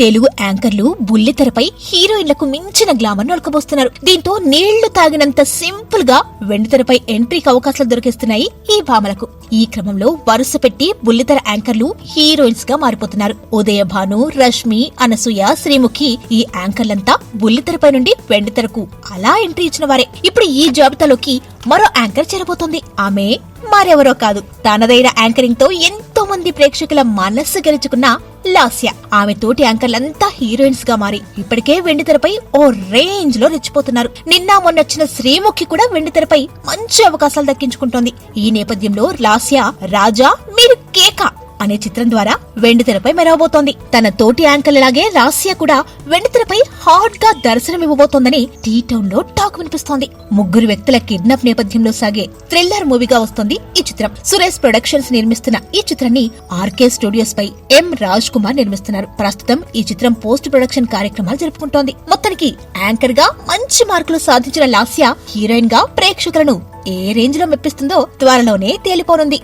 తెలుగు యాంకర్లు బుల్లితెరపై హీరోయిన్లకు మించిన గ్లామర్ నొలకబోస్తున్నారు దీంతో నీళ్ళు తాగినంత సింపుల్గా వెండితెరపై ఎంట్రీకి అవకాశాలు దొరికిస్తున్నాయి ఈ భామలకు. ఈ క్రమంలో వరుస పెట్టి బుల్లితెర యాంకర్లు హీరోయిన్స్గా మారిపోతున్నారు. ఉదయ భాను రష్మి అనసూయ శ్రీముఖి ఈ యాంకర్లంతా బుల్లితెరపై నుండి వెండితెరకు అలా ఎంట్రీ ఇచ్చిన వారే. ఇప్పుడు ఈ జాబితాలోకి మరో యాంకర్ చేరబోతోంది. ఆమె మరెవరో కాదు. తనదైన యాంకరింగ్తో ఎంతో మంది ప్రేక్షకుల మనస్సు గెలుచుకున్న లాస్య. ఆమె తోటి యాంకర్లంతా హీరోయిన్స్గా మారి ఇప్పటికే వెండితెరపై ఓ రేంజ్లో రెచ్చిపోతున్నారు. నిన్న మొన్నొచ్చిన శ్రీముఖి కూడా వెండితెరపై మంచి అవకాశాలు దక్కించుకుంటోంది. ఈ నేపథ్యంలో లాస్య రాజా అనే చిత్రం ద్వారా వెండితెరపై మెరవబోతోంది. తన తోటి యాంకర్లలాగే రాసియా కూడా వెండితెరపై హాట్గా దర్శనమివ్వబోతోందని టీ టౌన్లో టాక్ వినిపిస్తోంది. ముగ్గురు వ్యక్తుల కిడ్నాప్ నేపథ్యంలో సాగే థ్రిల్లర్ మూవీగా వస్తోంది ఈ చిత్రం. సురేష్ ప్రొడక్షన్స్ నిర్మిస్తున్న ఈ చిత్రాన్ని ఆర్కే స్టూడియోస్ పై ఎం రాజ్ కుమార్ నిర్మిస్తున్నారు. ప్రస్తుతం ఈ చిత్రం పోస్ట్ ప్రొడక్షన్ కార్యక్రమాలు జరుపుకుంటోంది. మొత్తానికి యాంకర్గా మంచి మార్కులు సాధించిన లాస్య హీరోయిన్గా ప్రేక్షకులను ఏ రేంజ్లో మెప్పిస్తుందో త్వరలోనే తేలిపోనుంది.